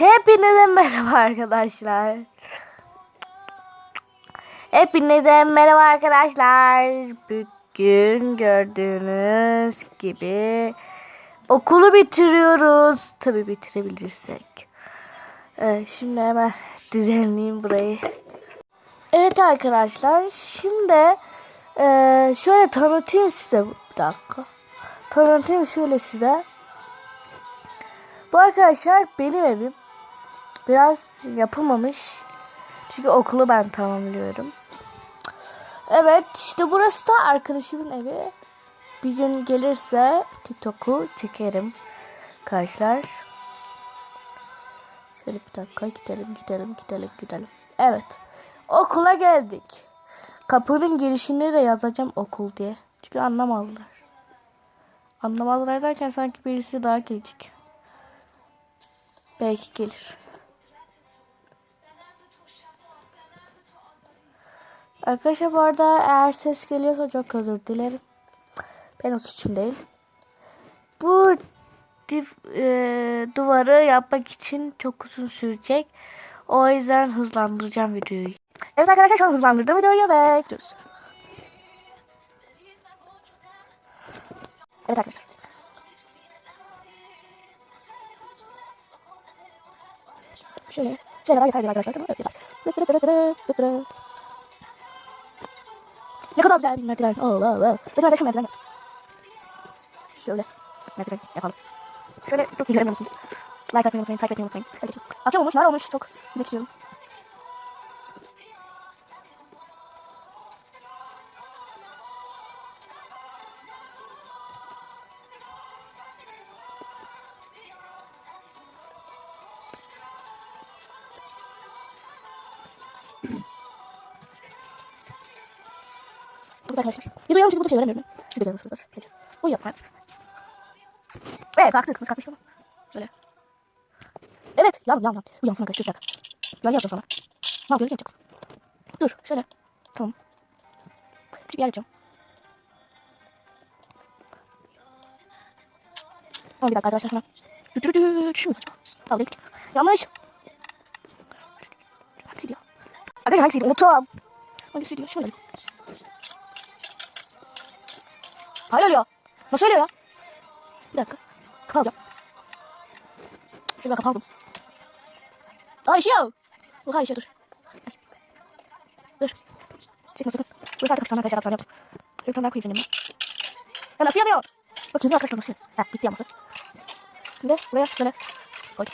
Hepinize merhaba arkadaşlar. Hepinize merhaba arkadaşlar. Bugün gördüğünüz gibi okulu bitiriyoruz. Tabii bitirebilirsek. Evet, şimdi hemen düzenleyeyim burayı. Evet arkadaşlar şimdi eee, şöyle tanıtayım size bir dakika. Tanıtayım şöyle size. Bu arkadaşlar benim evim. Biraz yapılmamış. Çünkü okulu ben tamamlıyorum. Evet işte burası da arkadaşımın evi. Bir gün gelirse TikTok'u çekerim. Arkadaşlar. Şöyle bir dakika gidelim gidelim gidelim gidelim. Evet. Okula geldik. Kapının girişinde de yazacağım okul diye. Çünkü anlamadılar. Anlamadılar derken sanki birisi daha gelecek. Belki gelir. Arkadaşlar bu arada eğer ses geliyorsa çok özür dilerim. Ben o suçum değil. Bu dif- e, duvarı yapmak için çok uzun sürecek. O yüzden hızlandıracağım videoyu. Evet arkadaşlar şu an hızlandırdım videoyu ve bekliyoruz. Evet arkadaşlar. Şöyle. Şöyle kadar yeterli arkadaşlar. Mi? Evet, yeter. Ne kadar güzel bir merdiven. Oh, oh, oh. Benim arkadaşım merdiven. yaptı. Şöyle. Merdiven yapalım. Şöyle çok iyi göremiyorsunuz. Like atmayı unutmayın, takip etmeyi unutmayın. Hadi. Akşam olmuş, nar olmuş. Çok bekliyorum. Burada arkadaşlar. Biz uyanmıştık burada şey göremiyorum. Siz de görmüşsünüzdür. Peki. Uyuyor ben. Evet kalktı kız kalkmış ama. Şöyle. Evet yan yan yan. Uyansın arkadaşlar. Bir dakika. Gölge yapacağım sana. Ne yapıyor? Gölge yapacak. Dur şöyle. Tamam. Bir yer yapacağım. Tamam bir dakika arkadaşlar hemen. Dü dü dü. Şu mu acaba? Tamam değil. Yanlış. Hangisiydi ya? Arkadaşlar hangisiydi? Unuttum. Hangisiydi ya? Şöyle. Öyle ya. Nasıl öyle ya? Bir dakika. Kapatacağım. Şöyle kapattım. Aa işiyor. Kadar işiyor dur. Dur. Çekme sakın. Dur artık sana arkadaşlar yaptım. Bir tane daha koyayım yanına. Ya nasıl yanıyor? Bakayım arkadaşlar nasıl? Ha bitti yanması. Şimdi buraya şöyle koy.